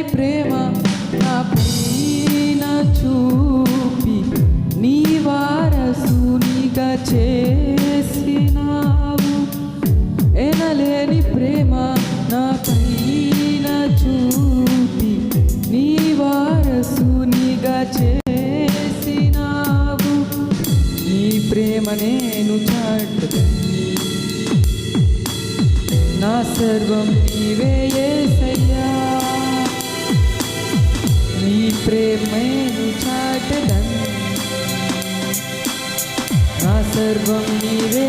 ఎనలేని ప్రేమ నా పైన చూపి నీ వారసునిగా చేసినావు. ఎనలేని ప్రేమ నా పైన చూపి నీ వారసునిగా చేసినావు. నీ ప్రేమ నేను చాటు నా సర్వం నీవే ఏసయ్యా. ప్రేమను చాటదన్ నా సర్వం నీవే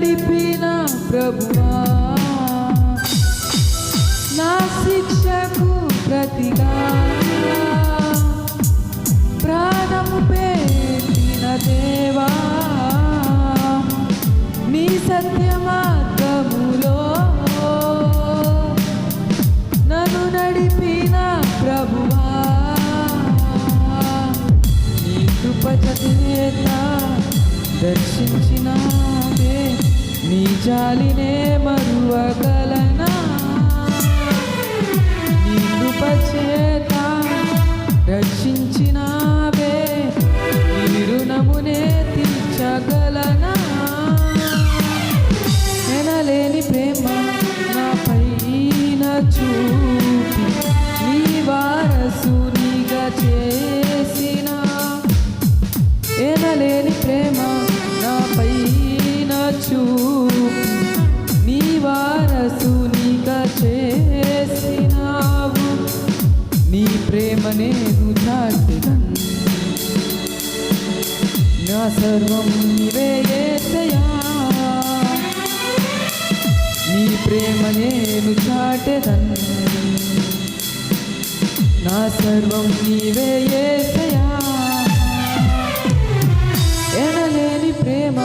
నడిపిన ప్రభువా. నా శిక్షకు ప్రతిగా. ప్రాణము పెట్టిన దేవా. నీ సత్య మార్గములో నన్ను నడిపిన ప్రభువా. నీ కృప చేత దర్శించినావే నీ జాలినే మరువగలనా? యేసు నీ వారసునిగా చేసినావు. నీ ప్రేమ నేను చాటినన్ నా సర్వం నీవే ఏసయా నీ ప్రేమ నేను చాటెదన్ నా సర్వం నీవే ఏసయా ఎనలేని ప్రేమ